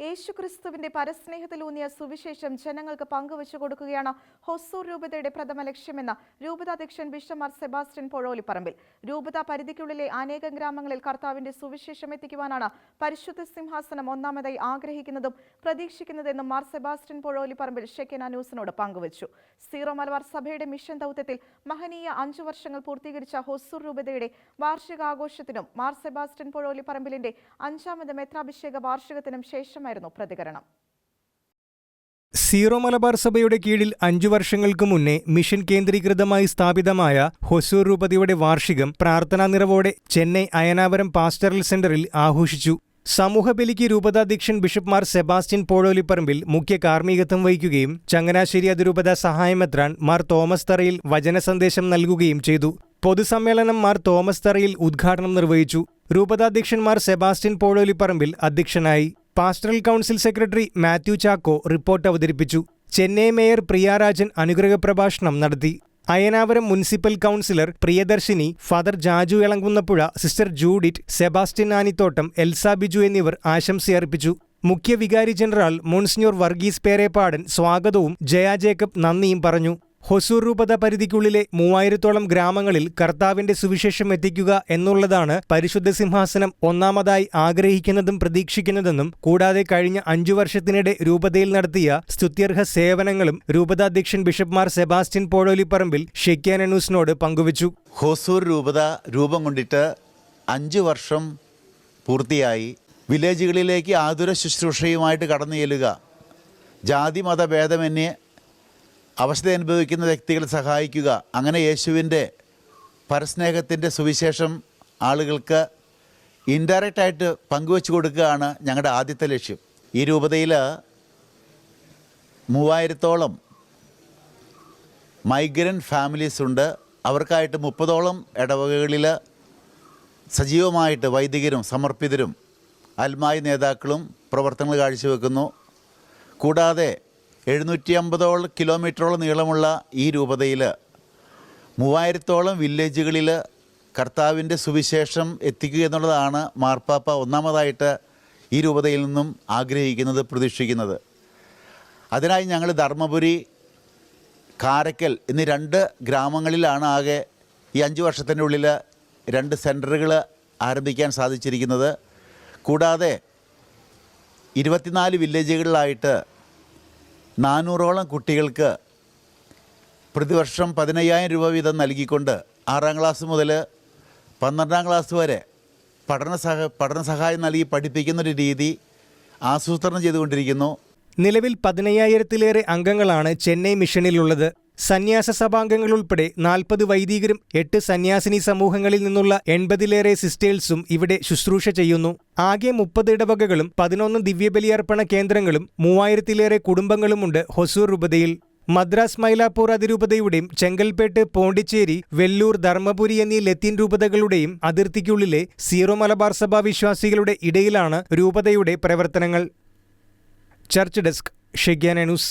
യേശുക്രിസ്തുവിന്റെ പരസ്നേഹത്തിലൂന്നിയ സുവിശേഷം ജനങ്ങൾക്ക് പങ്കുവച്ചു കൊടുക്കുകയാണ് ഹൊസൂർ രൂപതയുടെ പ്രഥമ ലക്ഷ്യമെന്ന് രൂപതാധ്യക്ഷൻ ബിഷമാർ സെബാസ്റ്റ്യൻ പൊഴോലിപ്പറമ്പിൽ രൂപത പരിധിക്കുള്ളിലെ അനേകം ഗ്രാമങ്ങളിൽ കർത്താവിന്റെ സുവിശേഷം എത്തിക്കുവാനാണ് പരിശുദ്ധ സിംഹാസനം ഒന്നാമതായി ആഗ്രഹിക്കുന്നതും പ്രതീക്ഷിക്കുന്നതെന്നും മാർ സെബാസ്റ്റ്യൻ പൊഴോലിപ്പറമ്പിൽ ഷെക്കന ന്യൂസിനോട് പങ്കുവച്ചു. സീറോ മലബാർ സഭയുടെ മിഷൻ ദൗത്യത്തിൽ മഹനീയ അഞ്ചു വർഷങ്ങൾ പൂർത്തീകരിച്ച ഹൊസൂർ രൂപതയുടെ വാർഷികാഘോഷത്തിനും മാർ സെബാസ്റ്റ്യൻ പൊഴോലിപ്പറമ്പിലിന്റെ അഞ്ചാമത് മെത്രാഭിഷേക വാർഷികത്തിനും ശേഷമായിരുന്നു പ്രതികരണം. സീറോ മലബാർ സഭയുടെ കീഴിൽ അഞ്ചു വർഷങ്ങൾക്ക് മുന്നേ മിഷൻ കേന്ദ്രീകൃതമായി സ്ഥാപിതമായ ഹൊസൂർ രൂപതയുടെ വാർഷികം പ്രാർത്ഥനാ നിറവോടെ ചെന്നൈ അയനാവരം പാസ്റ്ററൽ സെന്ററിൽ ആഘോഷിച്ചു. സമൂഹബലിക്ക് രൂപതാധ്യക്ഷൻ ബിഷപ്പ്മാർ സെബാസ്റ്റ്യൻ പോഴോലിപ്പറമ്പിൽ മുഖ്യ കാർമ്മികത്വം വഹിക്കുകയും ചങ്ങനാശ്ശേരി അതിരൂപത സഹായമെത്രാൻ മാർ തോമസ് തറയിൽ വചന സന്ദേശം നൽകുകയും ചെയ്തു. പൊതുസമ്മേളനം മാർ തോമസ് തറയിൽ ഉദ്ഘാടനം നിർവഹിച്ചു. രൂപതാധ്യക്ഷന്മാർ സെബാസ്റ്റ്യൻ പോഴോലിപ്പറമ്പിൽ അധ്യക്ഷനായി. Pastoral council secretary Mathew Chacko report അവതരിപ്പിച്ചു. ചെന്നൈ മേയർ പ്രിയാരാജൻ അനുഗ്രഹ പ്രഭാഷണം നടത്തി. Ayanavaram municipal councillor Priyadarshini father Jaju Elamkunnapuzha sister Judith Sebastian Anithottam Elsa Biju എന്നിവർ ആശംസയർപ്പിച്ചു. മുഖ്യ വികാരി ജനറൽ മോൺസിഞ്ഞോർ വർഗീസ് പേരേപ്പാടൻ സ്വാഗതവും ജയ ജേക്കബ് നന്ദിയും പറഞ്ഞു. ഹൊസൂർ രൂപത പരിധിക്കുള്ളിലെ മൂവായിരത്തോളം ഗ്രാമങ്ങളിൽ കർത്താവിന്റെ സുവിശേഷം എത്തിക്കുക എന്നുള്ളതാണ് പരിശുദ്ധ സിംഹാസനം ഒന്നാമതായി ആഗ്രഹിക്കുന്നതും പ്രതീക്ഷിക്കുന്നതെന്നും കൂടാതെ കഴിഞ്ഞ അഞ്ചു വർഷത്തിനിടെ രൂപതയിൽ നടത്തിയ സ്തുത്യർഹ സേവനങ്ങളും രൂപതാധ്യക്ഷൻ ബിഷപ്പ്മാർ സെബാസ്റ്റ്യൻ പോഴോലിപ്പറമ്പിൽ ഷെക്യാന ന്യൂസിനോട് പങ്കുവച്ചു. ഹൊസൂർ രൂപത രൂപം കൊണ്ടിട്ട് അഞ്ചു വർഷം പൂർത്തിയായി. വില്ലേജുകളിലേക്ക് ആതുര ശുശ്രൂഷയുമായിട്ട് കടന്നു ചെല്ലുക. ജാതി മത അവസ്ഥ അനുഭവിക്കുന്ന വ്യക്തികളെ സഹായിക്കുക. അങ്ങനെ യേശുവിന്റെ പരസ്നേഹത്തിന്റെ സുവിശേഷം ആളുകൾക്ക് ഇൻഡയറക്റ്റായിട്ട് പങ്കുവെച്ചു കൊടുക്കുകയാണ് ഞങ്ങളുടെ ആദ്യത്തെ ലക്ഷ്യം. ഈ രൂപതയിൽ മൂവായിരത്തോളം മൈഗ്രന്റ് ഫാമിലീസ് ഉണ്ട്. അവർക്കായിട്ട് മുപ്പതോളം ഇടവകകളിൽ സജീവമായിട്ട് വൈദികരും സമർപ്പിതരും അൽമായി നേതാക്കളും പ്രവർത്തനങ്ങൾ കാഴ്ചവെക്കുന്നു. കൂടാതെ എഴുന്നൂറ്റി അമ്പതോളം കിലോമീറ്ററോളം നീളമുള്ള ഈ രൂപതയിൽ മൂവായിരത്തോളം വില്ലേജുകളിൽ കർത്താവിന്റെ സുവിശേഷം എത്തിക്കുക എന്നുള്ളതാണ് മാർപ്പാപ്പ ഒന്നാമതായിട്ട് ഈ രൂപതയിൽ നിന്നും ആഗ്രഹിക്കുന്നത് പ്രതീക്ഷിക്കുന്നത്. അതിനായി ഞങ്ങൾ ധർമ്മപുരി കാരക്കൽ എന്നീ രണ്ട് ഗ്രാമങ്ങളിലാണ് ആകെ ഈ അഞ്ച് വർഷത്തിന്റെ ഉള്ളിൽ രണ്ട് സെന്ററുകൾ ആരംഭിക്കാൻ സാധിച്ചിരിക്കുന്നത്. കൂടാതെ ഇരുപത്തിനാല് വില്ലേജുകളിലായിട്ട് നാനൂറോളം കുട്ടികൾക്ക് പ്രതിവർഷം പതിനയ്യായിരം രൂപ വീതം നൽകിക്കൊണ്ട് ആറാം ക്ലാസ് മുതൽ പന്ത്രണ്ടാം ക്ലാസ് വരെ പഠന സഹ പഠന സഹായം നൽകി പഠിപ്പിക്കുന്നൊരു രീതി ആസൂത്രണം ചെയ്തുകൊണ്ടിരിക്കുന്നു. നിലവിൽ പതിനയ്യായിരത്തിലേറെ അംഗങ്ങളാണ് ചെന്നൈ മിഷനിലുള്ളത്. സന്യാസ സഭാംഗങ്ങൾ ഉൾപ്പെടെ നാൽപ്പത് വൈദികരും എട്ട് സന്യാസിനി സമൂഹങ്ങളിൽ നിന്നുള്ള എൺപതിലേറെ സിസ്റ്റേഴ്സും ഇവിടെ ശുശ്രൂഷ ചെയ്യുന്നു. ആകെ മുപ്പത് ഇടവകകളും പതിനൊന്ന് ദിവ്യബലിയർപ്പണ കേന്ദ്രങ്ങളും മൂവായിരത്തിലേറെ കുടുംബങ്ങളുമുണ്ട് ഹൊസൂർ രൂപതയിൽ. മദ്രാസ് മൈലാപ്പൂർ അതിരൂപതയുടെയും ചെങ്കൽപ്പേട്ട് പോണ്ടിച്ചേരി വെല്ലൂർ ധർമ്മപുരി എന്നീ ലത്തീൻ രൂപതകളുടെയും അതിർത്തിക്കുള്ളിലെ സീറോ മലബാർ സഭാ വിശ്വാസികളുടെ ഇടയിലാണ് രൂപതയുടെ പ്രവർത്തനങ്ങൾ. Church desk Shekinah news.